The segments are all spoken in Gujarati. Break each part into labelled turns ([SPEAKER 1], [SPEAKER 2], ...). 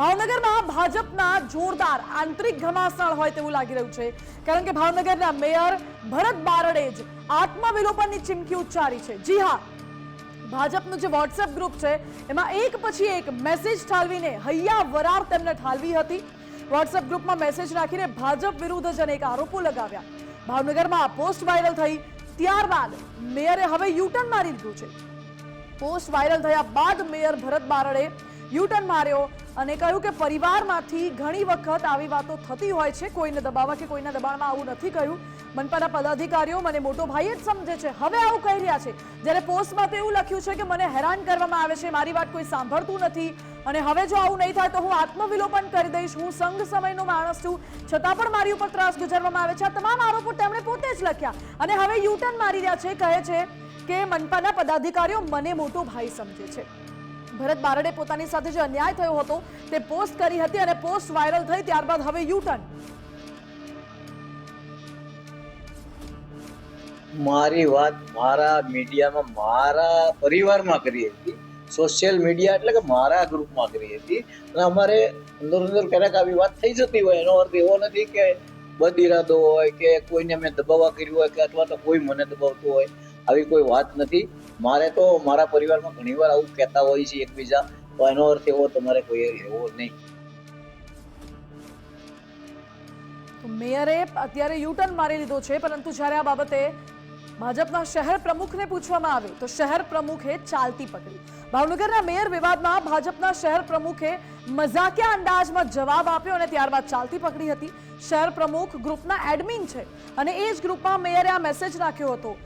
[SPEAKER 1] ભાવનગરમાં ભાજપના જોરદાર આંતરિક ઘમાસાણ હોય તેવું લાગી રહ્યું છે. કારણ કે ભાવનગરના મેયર ભરત બારડે જ આત્મવિલોપનની ચીમકી ઉચ્ચારી છે. જી હા, ભાજપનું જે વોટ્સએપ ગ્રુપ છે, એમાં એક પછી એક મેસેજ ઠાલવીને હૈયા વરાર તેમને ઠાલવી હતી. વોટ્સએપ ગ્રુપમાં મેસેજ રાખીને ભાજપ વિરુદ્ધ જ અનેક આરોપો લગાવ્યા. ભાવનગરમાં આ પોસ્ટ વાયરલ થઈ. ત્યારબાદ મેયરે હવે યુટર્ન મારી લીધું છે. પોસ્ટ વાયરલ થયા બાદ મેયર ભરત બારડે યુટર્ન માર્યો અને કહ્યું કે પરિવારમાંથી ઘણી વખત આવી વાતો થતી હોય છે, કોઈને દબાવવા કે કોઈના દબાણમાં આવું નથી કહ્યું મનપાના પદાધિકારીઓ મને મોટો ભાઈ જ સમજે છે. હવે આવું કહી રહ્યા છે. જ્યારે પોસ્ટમાં તો એવું લખ્યું છે કે મને હેરાન કરવામાં આવે છે, મારી વાત કોઈ સાંભળતું નથી. અને હવે જો આવું નહીં થાય તો હું આત્મવિલોપન કરી દઈશ. હું સંઘ સમયનો માણસ છું. છતાં પણ મારી ઉપર ત્રાસ ગુજારવામાં આવે છે. આ તમામ આરોપો તેમણે પોતે જ લખ્યા. અને હવે યુટર્ન મારી રહ્યા છે, કહે છે કે મનપાના પદાધિકારીઓ મને મોટો ભાઈ સમજે છે. ભરત બારડે પોતાની સાથે જે અન્યાય થયો હતો, તે પોસ્ટ કરી હતી અને પોસ્ટ વાયરલ થઈ ત્યારબાદ હવે યુટર્ન.
[SPEAKER 2] મારી વાત મારા મીડિયામાં મારા પરિવારમાં કરી હતી. સોશિયલ મીડિયા એટલે કે મારા ગ્રુપમાં કરી હતી. અને અમારે અંદર અંદર ક્યારેક આવી વાત થઈ જતી હોય, એનો અર્થ એવો નથી કે બદ ઇરાદો હોય કે કોઈને મેં દબાવવા કર્યું હોય કે અથવા તો કોઈ મને દબાવતું હોય, આવી કોઈ વાત નથી. મારે તો મારા પરિવારમાં ઘણીવાર આવું કહેતા હોય છે એકબીજા, તો એનો અર્થ એવો તમારે કોઈ એવો નહીં.
[SPEAKER 1] મેયરે અત્યારે યુટર્ન મારી લીધો છે, પરંતુ જ્યારે આ બાબતે ભાજપના શહેર પ્રમુખને પૂછવામાં આવે, તો શહેર પ્રમુખે ચાલતી પકડી. ભાવનગરના મેયર વિવાદમાં ભાજપના શહેર પ્રમુખે મજાકિયા અંદાજમાં જવાબ આપ્યો અને ત્યારબાદ ચાલતી પકડી હતી. શહેર પ્રમુખ ગ્રુપના એડમિન છે અને એ જ ગ્રુપમાં મેયરે આ મેસેજ નાખ્યો હતો.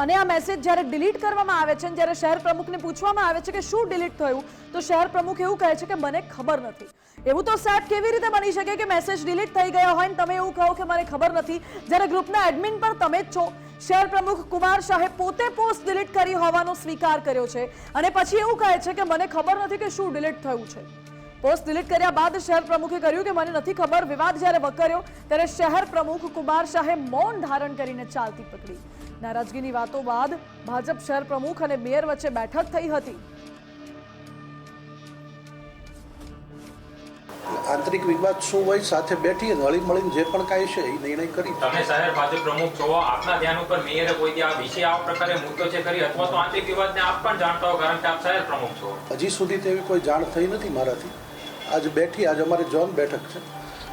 [SPEAKER 1] અને આ મેસેજ જ્યારે ડિલીટ કરવામાં આવે છે જ્યારે શહેર પ્રમુખને પૂછવામાં આવે છે કે શું ડિલીટ થયું, તો શહેર પ્રમુખ એવું કહે છે કે મને ખબર નથી. એવું તો સાહેબ કેવી રીતે બની શકે કે મેસેજ ડિલીટ થઈ ગયા હોય ને તમે એવું કહો કે મને ખબર નથી? જ્યારે ગ્રુપના એડમિન પણ તમે જ છો. શહેર પ્રમુખ કુમાર શાહે પોતે પોસ્ટ ડિલીટ કરી હોવાનો સ્વીકાર કર્યો છે અને પછી એવું કહે છે કે મને ખબર નથી કે શું ડિલીટ થયું છે. પોસ્ટ ડિલીટ કર્યા બાદ શહેર પ્રમુખે કહ્યું કે મને નથી ખબર. વિવાદ જ્યારે વકર્યો, ત્યારે શહેર પ્રમુખ કુમાર શાહે મૌન ધારણ કરીને ચાલતી પકડી. નારાજગીની વાતો બાદ ભાજપ શહેર પ્રમુખ અને મેયર વચ્ચે બેઠક થઈ હતી.
[SPEAKER 3] આંતરિક વિવાદ શું હોય સાથે બેઠી અને હળી મળીને જે પણ કાંઈ છે એ નિર્ણય કરી.
[SPEAKER 4] તમે શહેર ભાજપ પ્રમુખ છો આપના ધ્યાન ઉપર મેયરે કોઈ આ વિશે આ પ્રકારે મુદ્દો છે કરી અથવા તો આંતરિક વિવાદને આપ પણ જાણતા હો કારણ કે આપ શહેર પ્રમુખ છો.
[SPEAKER 3] હજી સુધી તેવી કોઈ જાણ થઈ નથી મારાથી. આજ બેઠી આજ અમારી જોન બેઠક છે.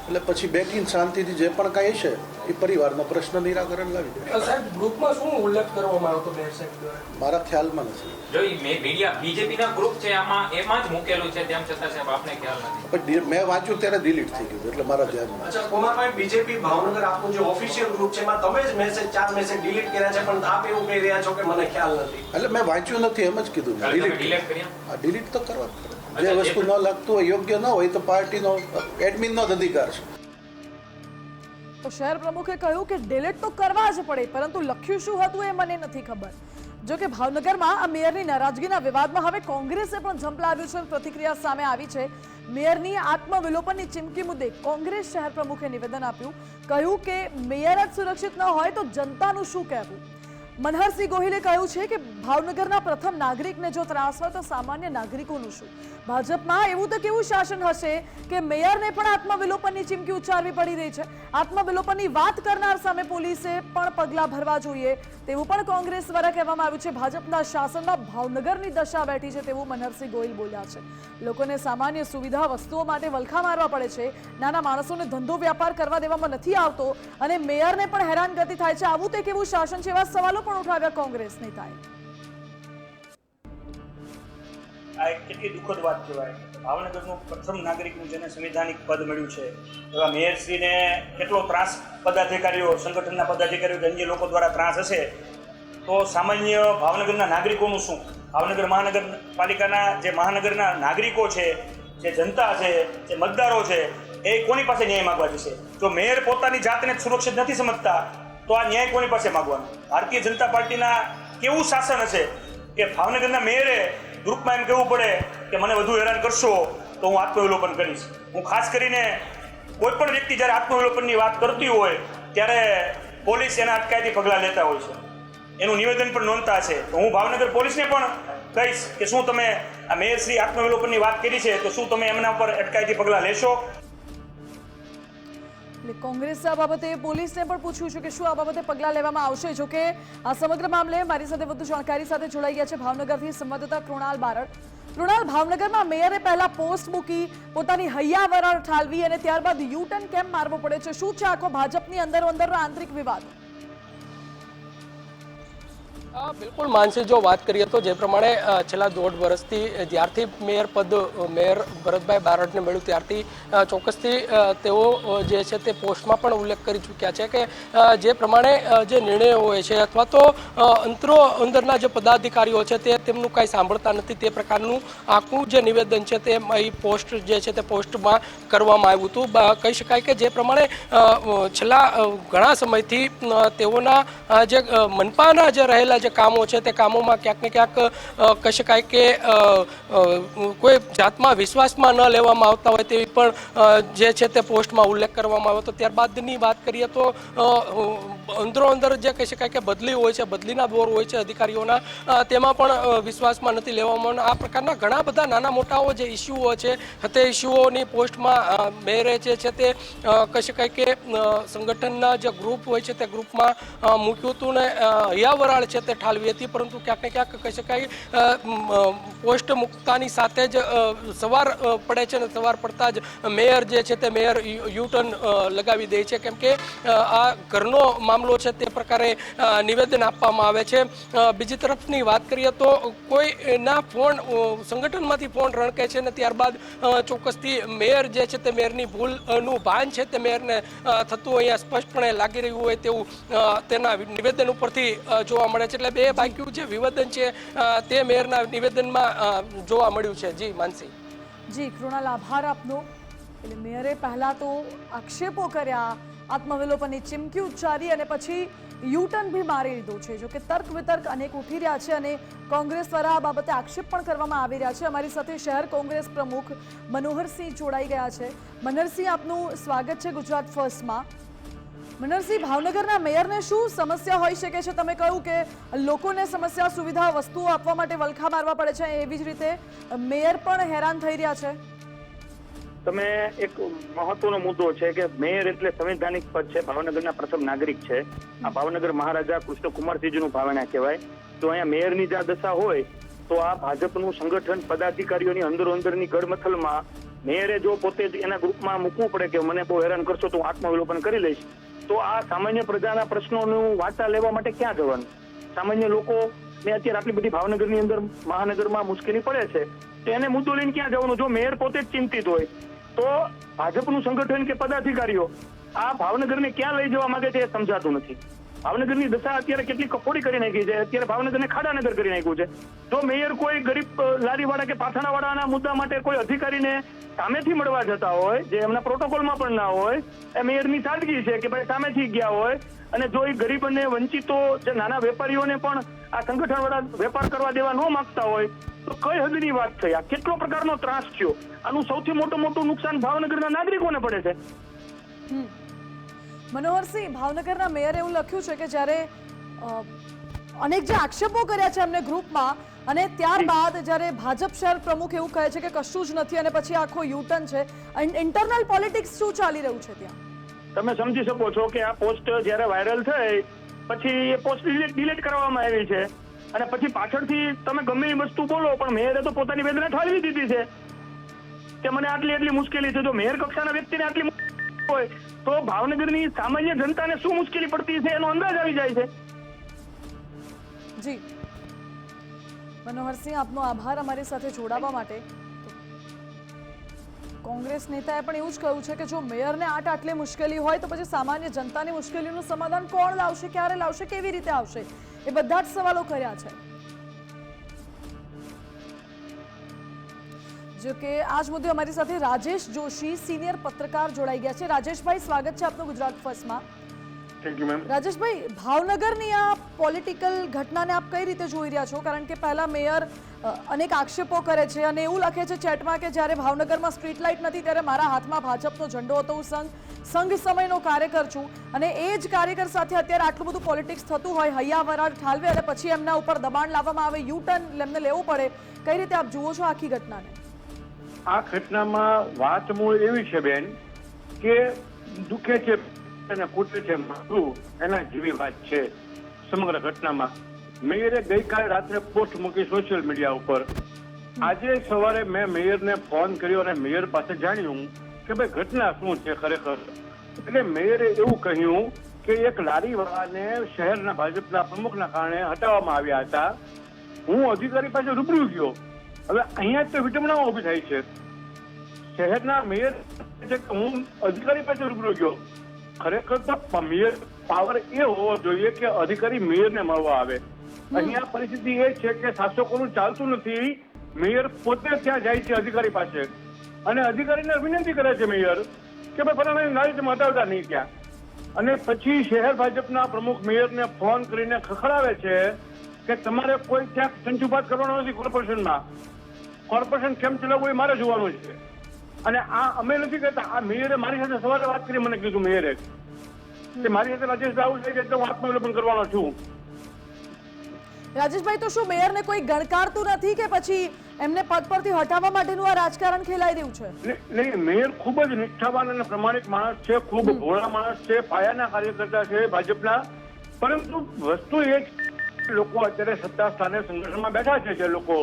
[SPEAKER 3] એટલે પછી બેઠીને શાંતિથી જે પણ કાંઈ છે એ પરિવારનો પ્રશ્ન નિરાકરણ લાવી દે.
[SPEAKER 5] સાહેબ ગ્રુપમાં શું ઉલ્લેખ કરવામાં આવ્યો હતો મેયર સાહેબ દ્વારા?
[SPEAKER 3] મારા ખ્યાલમાં નથી.
[SPEAKER 4] જો મે- મીડિયા બીજેપીના ગ્રુપ છે આમાં એમાં જ મૂકેલું છે તેમ છતાં સાહેબ આપને ખ્યાલ નથી.
[SPEAKER 3] પણ મેં વાંચ્યું ત્યારે ડિલીટ થઈ ગયું એટલે મારા ધ્યાનમાં
[SPEAKER 5] અચ્છા કુમારભાઈ બીજેપી ભાવનગર આપનું જે ઓફિશિયલ ગ્રુપ છે એમાં તમે જ મેસેજ ચાર મેસેજ ડિલીટ કર્યા છે પણ આપ એવું કહી રહ્યા છો કે મને ખ્યાલ નથી.
[SPEAKER 3] એટલે મેં વાંચ્યું નથી એમ જ કીધું ડિલીટ
[SPEAKER 4] કર્યા?
[SPEAKER 3] ડિલીટ તો કરવા જે વસ્તુ ન લાગતું હોય યોગ્ય ન હોય તો પાર્ટીનો એડમિનનો જ અધિકાર છે.
[SPEAKER 1] તો શહેર પ્રમુખે કહ્યું કે ડિલીટ તો કરવા જ પડે, પરંતુ લખ્યું શું હતું એ મને નથી ખબર. જો કે ભાવનગરમાં આ મેયરની નારાજગીના વિવાદમાં હવે કોંગ્રેસે પણ ઝંપલાવ્યું છે પ્રતિક્રિયા સામે આવી છે. મેયરની આત્મવિલોપનની ચીમકી મુદ્દે કોંગ્રેસ શહેર પ્રમુખે નિવેદન આપ્યું. કહ્યું કે મેયર જ સુરક્ષિત ન હોય તો જનતાનું શું કહેવું? મનહરસિંહ ગોહિલે કહ્યું છે કે ભાવનગરના પ્રથમ નાગરિકને જો ત્રાસ હોય તો સામાન્ય નાગરિકોનું શું? ભાજપમાં એવું તો કેવું શાસન હશે કે મેયરને પણ આત્મવિલોપનની ચીમકી ઉચ્ચારવી પડી રહી છે. આત્મવિલોપનની વાત કરનાર સામે પોલીસે પણ પગલાં ભરવા જોઈએ. તેવું પણ કોંગ્રેસ દ્વારા કહેવામાં આવ્યું છે. ભાજપના શાસનમાં ભાવનગરની દશા બેઠી છે તેવું મનહરસિંહ ગોહિલ બોલ્યા છે. લોકોને સામાન્ય સુવિધા વસ્તુઓ માટે વલખા મારવા પડે છે. નાના માણસોને ધંધો વ્યાપાર કરવા દેવામાં નથી આવતો અને મેયરને પણ હેરાનગતિ થાય છે. આવું તે કેવું શાસન છે? એવા સવાલો પણ ઉઠાવ્યા કોંગ્રેસ નેતાએ.
[SPEAKER 6] આ એક કેટલી દુઃખદ વાત કહેવાય. ભાવનગરનું પ્રથમ નાગરિકનું જેને સંવિધાનિક પદ મળ્યું છે, એવા મેયરશ્રીને કેટલો ત્રાસ પદાધિકારીઓ, સંગઠનના પદાધિકારીઓ અન્ય લોકો દ્વારા ત્રાસ હશે, તો સામાન્ય ભાવનગરના નાગરિકોનું શું? ભાવનગર મહાનગરપાલિકાના જે મહાનગરના નાગરિકો છે, જે જનતા છે, જે મતદારો છે, એ કોની પાસે ન્યાય માગવા જશે? જો મેયર પોતાની જાતને સુરક્ષિત નથી સમજતા તો આ ન્યાય કોની પાસે માગવાનો? ભારતીય જનતા પાર્ટીના કેવું શાસન હશે? કે ભાવનગરના મેયરે ગ્રુપમાં એમ કહેવું પડે કે મને વધુ હેરાન કરશો, તો હું આત્મવિલોપન કરીશ. હું ખાસ કરીને કોઈ પણ વ્યક્તિ જ્યારે આત્મવિલોપનની વાત કરતી હોય, ત્યારે પોલીસ એના અટકાયતી પગલાં લેતા હોય છે. એનું નિવેદન પણ નોંધતા છે તો હું ભાવનગર પોલીસને પણ કહીશ કે શું તમે આ મેયરશ્રી આત્મવિલોપનની વાત કરી છે, તો શું તમે એમના ઉપર અટકાયતી પગલાં લેશો?
[SPEAKER 1] કોંગ્રેસે આ બાબતે પોલીસને પણ પૂછ્યું છે કે શું આ બાબતે પગલાં લેવામાં આવશે? જો કે આ સમગ્ર મામલે મારી સાથે વધુ જાણકારી સાથે જોડાઈ ગયા છે ભાવનગરથી સંવાદદાતા કૃણાલ બારડ. કૃણાલ, ભાવનગરમાં મેયરે પહેલા પોસ્ટ મૂકી, પોતાની હૈયાવરણ ઠાલવી અને ત્યારબાદ યુ ટર્ન કેમ મારવો પડે છે? શું છે આખો ભાજપની અંદરો અંદરનો આંતરિક વિવાદ?
[SPEAKER 7] બિલકુલ. માનસી જો વાત કરીએ તો જે પ્રમાણે છેલ્લા દોઢ વર્ષથી જ્યારથી મેયર પદ મેયર ભરતભાઈ બારડને મળ્યું, ત્યારથી ચોક્કસથી તેઓ જે છે તે પોસ્ટમાં પણ ઉલ્લેખ કરી ચૂક્યા છે કે જે પ્રમાણે જે નિર્ણયો હોય છે અથવા તો અંતરો અંદરના જે પદાધિકારીઓ છે તે તેમનું કાંઈ સાંભળતા નથી, તે પ્રકારનું આખું જે નિવેદન છે તે અહીં પોસ્ટ જે છે તે પોસ્ટમાં કરવામાં આવ્યું હતું. કહી શકાય કે જે પ્રમાણે છેલ્લા ઘણા સમયથી તેઓના જે મનપાના જે રહેલા જે કામો છે તે કામોમાં ક્યાંક ને ક્યાંક કહી શકાય કે કોઈ જાતમાં વિશ્વાસમાં ન લેવામાં આવતા હોય તેવી પણ જે છે તે પોસ્ટમાં ઉલ્લેખ કરવામાં આવ્યો હતો ત્યારબાદની વાત કરીએ તો અંદરો અંદર જે કહી શકાય કે બદલી હોય છે, બદલીના દોર હોય છે અધિકારીઓના તેમાં પણ વિશ્વાસમાં નથી લેવામાં. આ પ્રકારના ઘણા બધા નાના મોટાઓ જે ઇસ્યુઓ છે, તે ઇસ્યુઓની પોસ્ટમાં મેરે જે છે તે કહી શકાય કે સંગઠનના જે ગ્રુપ હોય છે તે ગ્રુપમાં મૂક્યું હતું ને હૈયાવરાળ છે તે ઠાલવી હતી, પરંતુ ક્યાંક ને ક્યાંક કહી શકાય પોસ્ટ મુકતાની સાથે જ સવાર પડે છે અને સવાર પડતા જ મેયર જે છે તે મેયર યુટર્ન લગાવી દે છે. કેમ કે આ ઘરનો મામલો છે તે પ્રકારે નિવેદન આપવામાં આવે છે. બીજી તરફની વાત કરીએ તો કોઈના ફોન સંગઠનમાંથી ફોન રણકે છે ને ત્યારબાદ ચોક્કસથી મેયર જે છે તે મેયરની ભૂલનું ભાન છે તે મેયરને થતું અહીંયા સ્પષ્ટપણે લાગી રહ્યું હોય તેવું તેના નિવેદન ઉપરથી જોવા મળે છે. એટલે બે બાક્યું જે વિવેદન છે તે મેયરના નિવેદનમાં જોવા મળ્યું છે. જી, માનસી.
[SPEAKER 1] જી, કૃણાલ, આભાર આપનો. એટલે મેયરે પહેલા તો આક્ષેપો કર્યા, આત્મવિલોપનની ચીમકી ઉચ્ચારી અને પછી યુટર્ન બી મારી લીધું છે. જોકે તર્ક વિતર્ક અનેક ઉઠી રહ્યા છે અને કોંગ્રેસ દ્વારા આ બાબતે આક્ષેપ પણ કરવામાં આવી રહ્યા છે. અમારી સાથે શહેર કોંગ્રેસ પ્રમુખ મનોહરસિંહ જોડાઈ ગયા છે. મનોહરસિંહ, આપનું સ્વાગત છે ગુજરાત ફર્સ્ટમાં. મનોહરસિંહ ભાવનગરના મેયરને શું સમસ્યા હોઈ શકે છે? તમે કહ્યું કે લોકોને સમસ્યા, સુવિધા, વસ્તુઓ આપવા માટે વલખા મારવા પડે છે. એવી જ રીતે, મેયર પણ હેરાન થઈ રહ્યા છે.
[SPEAKER 6] તમે એક મહત્વનો મુદ્દો છે કે મેયર એટલે સંવૈધાનિક પદ છે. ભાવનગરના પ્રથમ નાગરિક છે. આ ભાવનગર મહારાજા કૃષ્ણકુમારસિંહજીનું ભાવના કહેવાય. તો અહીંયા મેયરની જ આ દશા હોય, તો આ ભાજપનું સંગઠન પદાધિકારીઓની અંદરો અંદરની ગડમથલમાં મેયરે જો પોતે એના ગ્રુપમાં મૂકવું પડે કે મને બહુ હેરાન કરશો, તો હું આત્મવિલોપન કરી લઈશ. તો આ સામાન્ય પ્રજાના પ્રશ્નોનું વાર્તા લેવા માટે ક્યાં જવાનું? સામાન્ય લોકો ને અત્યારે આટલી બધી ભાવનગરની અંદર મહાનગરમાં મુશ્કેલી પડે છે. તો એને મુદ્દો લઈને ક્યાં જવાનું? જો મેયર પોતે જ ચિંતિત હોય, તો ભાજપનું સંગઠન કે પદાધિકારીઓ આ ભાવનગરને ક્યાં લઈ જવા માંગે છે એ સમજાતું નથી. ભાવનગરની દશા અત્યારે કેટલી કફોડી કરી નાખી છે. અત્યારે ભાવનગરને ખાડાનગર કરી નાખ્યું છે. જો મેયર કોઈ ગરીબ લારીવાળા કે પાથાણાવાળાના મુદ્દા માટે કોઈ અધિકારીને સામેથી મળવા જતા હોય, જે એમના પ્રોટોકોલમાં પણ ના હોય, એ મેયરની સાદગી છે કે ભાઈ સામેથી ગયા હોય, અને જો એ ગરીબ અને વંચિતો જે નાના વેપારીઓને પણ આ સંગઠન વાળા વેપાર કરવા દેવા ન માંગતા હોય, તો કઈ હદની વાત થઈ? આ કેટલો પ્રકારનો ત્રાસ થયો? આનું સૌથી મોટું મોટું નુકસાન ભાવનગરના નાગરિકોને પડે છે.
[SPEAKER 1] મનોહરસિંહ, ભાવનગરના મેયરે એવું લખ્યું છે કે જ્યારે અનેક જે આક્ષેપો કર્યા છે એમને ગ્રુપમાં, અને ત્યારબાદ જ્યારે ભાજપ શહેર પ્રમુખ એવું કહે છે કે કશું જ નથી અને પછી આખો યુટર્ન છે ઇન્ટરનલ પોલિટિક્સ શું ચાલી રહ્યું છે ત્યાં?
[SPEAKER 6] તમે સમજી શકો છો કે આ પોસ્ટ જ્યારે વાયરલ થઈ, પછી એ પોસ્ટ ડિલીટ કરવામાં આવી છે. અને પછી પાછળથી તમે ગમે એ વસ્તુ બોલો, પણ મેયરે તો પોતાની વેદના ઠાલવી દીધી છે. કે મને આટલી એટલી મુશ્કેલી છે. જો મેયર કક્ષાના વ્યક્તિને આટલી હોય, તો ભાવનગરની સામાન્ય જનતાને શું મુશ્કેલી પડતી છે એનો અંદાજ આવી જાય છે.
[SPEAKER 1] જી. મનોહરસિંહ, આપનો આભાર અમારી સાથે જોડાવા માટે. કોંગ્રેસ નેતાએ પણ એવું જ કહ્યું છે કે જો મેયરને આટ આટલી મુશ્કેલી હોય, તો પછી સામાન્ય જનતાની મુશ્કેલીનું સમાધાન કોણ લાવશે, ક્યારે લાવશે, કેવી રીતે આવશે? એ બધા જ સવાલો કર્યા છે. જો કે આ જ મુદ્દે અમારી સાથે રાજેશ જોશી સિનિયર પત્રકાર જોડાઈ ગયા છે. રાજેશભાઈ સ્વાગત છે આપનું ગુજરાત ફર્સ્ટમાં.
[SPEAKER 8] થેન્ક યુ મેમ
[SPEAKER 1] રાજેશભાઈ ભાવનગરની આ પોલિટિકલ ઘટનાને આપ કઈ રીતે જોઈ રહ્યા છો? કારણ કે પહેલા મેયર અનેક આક્ષેપો કરે છે અને એવું લખે છે ચેટમાં કે જ્યારે ભાવનગરમાં સ્ટ્રીટ લાઇટ નથી ત્યારે મારા હાથમાં ભાજપનો ઝંડો હતો હું સંઘ સંઘ સમયનો કાર્યકર છું. અને એ જ કાર્યકર સાથે અત્યારે આટલું બધું પોલિટિક્સ થતું હોય હૈયા વરાળ ઠાલવે અને પછી એમના ઉપર દબાણ લાવવામાં આવે યુ ટર્ન એમને લેવું પડે. કઈ રીતે આપ જુઓ છો આખી ઘટનાને?
[SPEAKER 8] આ ઘટનામાં વાત મૂળ એવી છે, બેન, કે દુખે છે અને કૂટે છે મારું એના જેવી વાત છે સમગ્ર ઘટનામાં. મેયરે ગઈકાલે રાત્રે પોસ્ટ મૂકી સોશિયલ મીડિયા ઉપર. આજે સવારે મેં મેયરને ફોન કર્યો અને મેયર પાસે જાણ્યું કે ભાઈ, ઘટના શું છે ખરેખર? એટલે મેયરે એવું કહ્યું કે એક લારીવાળાને શહેરના ભાજપના પ્રમુખના કારણે હટાવવામાં આવ્યા હતા. હું અધિકારી પાસે રૂબરૂ ગયો. હવે અહીંયા તો વિટમણા ઊભી થાય છે. શહેરના મેયર હું અધિકારી પાસે રૂબરૂ ગયો. ખરેખર તો મેયર પાવર એ હોવો જોઈએ કે અધિકારી મેયરને મળવા આવે. અહીંયા પરિસ્થિતિ એ છે કે શાસકોનું ચાલતું નથી. મેયર પોતે ત્યાં જાય છે અધિકારી પાસે. અને અધિકારીને વિનંતી કરે છે મેયર કે ભાઈ ફલાણા ગાડી તમે હટાવતા નહીં ત્યાં. અને પછી શહેર ભાજપના પ્રમુખ મેયરને ફોન કરીને ખખડાવે છે કે તમારે કોઈ ત્યાં સંચુપાત કરવાનો નથી કોર્પોરેશનમાં. કોર્પોરેશન કેમ ચલાવવું એ મારે જોવાનું છે. અને આ અમે નથી કહેતા આ મેયરે મારી સાથે સવારે વાત કરી મને કીધું મેયરે કે મારી સાથે રાજેશ આવું છે કે એટલે હું આત્માવલોકન કરવાનો છું
[SPEAKER 1] રાજેશભાઈ તો શું મેયરને કોઈ ગણકારતું નથી કે પછી એમને પદ પરથી હટાવવા માટેનું આ રાજકારણ ખેલાઈ રહ્યું છે?
[SPEAKER 8] નહીં મેયર ખૂબ જ નિષ્ઠાવાન અને પ્રમાણિક માણસ છે ખૂબ ભોળા માણસ છે પાયાના કાર્યકર્તા છે ભાજપના. પરંતુ વસ્તુ એ લોકો અત્યારે સત્તા સ્થાને સંગઠનમાં બેઠા છે જે લોકો.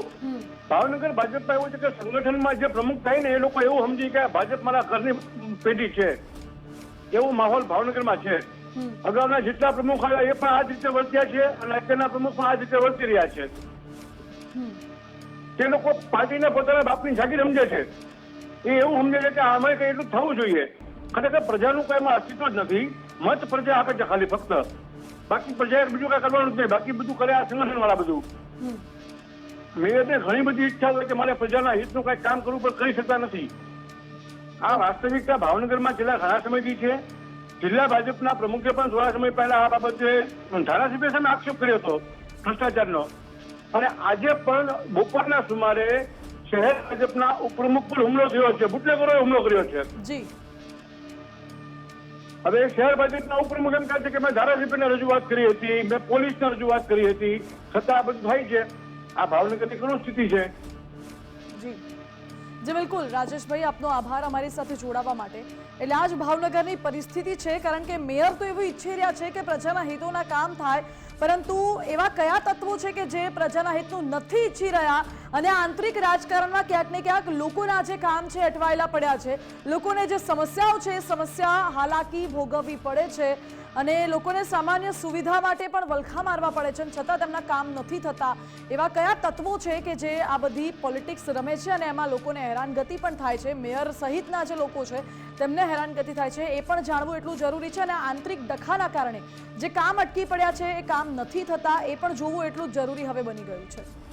[SPEAKER 8] ભાવનગર ભાજપમાં એવું છે કે સંગઠનમાં જે પ્રમુખ થાય ને એ લોકો એવું સમજી કે ભાજપ મારા ઘરની પેઢી છે. એવો માહોલ ભાવનગરમાં છે. અગાઉના જેટલા પ્રમુખ આવ્યા એ પણ આ જ રીતે વર્ત્યા છે અને અત્યારના પ્રમુખ પણ આ જ રીતે વર્તી રહ્યા છે. તે લોકો પાર્ટીને પોતાના બાપની જાગીર સમજે છે. એ એવું સમજે છે કે આમાં કઈ એટલું થવું જોઈએ. ખરેખર પ્રજાનું કઈ અસ્તિત્વ જ નથી. મત પ્રજા આપે છે ખાલી ફક્ત. બાકી પ્રજાએ બીજું કઈ કરવાનું જ નહીં. બાકી બધું કરે આ સંગઠન વાળા બધું મેયરને ઘણી બધી ઈચ્છા હોય કે મારે પ્રજાના હિતનું કઈ કામ કરવું, પણ કરી શકતા નથી. આ વાસ્તવિકતા ભાવનગરમાં છેલ્લા ઘણા સમયથી છે. જિલ્લા ભાજપના પ્રમુખે પણ થોડા સમય પહેલા આ બાબતે ધારાસભ્ય સામે આક્ષેપ કર્યો હતો, ભ્રષ્ટાચારનો. અને આજે પણ બપોરના સુમારે શહેર ભાજપના ઉપપ્રમુખ પર હુમલો થયો છે. બુટલેગરોએ હુમલો કર્યો છે. હવે શહેર ભાજપના ઉપપ્રમુખ એમ કહે છે કે મેં ધારાસભ્યને રજૂઆત કરી હતી, મેં પોલીસને રજૂઆત કરી હતી છતાં આ બધું થાય છે. આ ભાવનગરની ઘણું સ્થિતિ છે.
[SPEAKER 1] જી. બિલકુલ. રાજેશભાઈ, આપનો આભાર અમારી સાથે જોડાવા માટે. એટલે આ જ ભાવનગરની પરિસ્થિતિ છે, કારણ કે મેયર તો એવું ઈચ્છી રહ્યા છે કે પ્રજાના હિતોના કામ થાય પરંતુ એવા કયા તત્વો છે કે જે પ્રજાના હિતનું નથી ઈચ્છી રહ્યા? અને આંતરિક રાજકારણમાં ક્યાંક ને ક્યાંક લોકોના જે કામ છે, અટવાયેલા પડ્યા છે. લોકોને જે સમસ્યાઓ છે, એ સમસ્યા હાલાકી ભોગવવી પડે છે અને લોકોને સામાન્ય સુવિધા માટે પણ વલખા મારવા પડે છે છતાં તેમના કામ નથી થતા. એવા કયા તત્વો છે કે જે આ બધી પોલિટિક્સ રમે છે અને એમાં લોકોને હેરાનગતિ પણ થાય છે? મેયર સહિતના જે લોકો છે તેમને હેરાનગતિ થાય છે, એ પણ જાણવું એટલું જરૂરી છે અને આંતરિક ડખાના કારણે જે કામ અટકી પડ્યા છે, એ કામ નથી થતા, એ પણ જોવું એટલું જરૂરી હવે બની ગયું છે.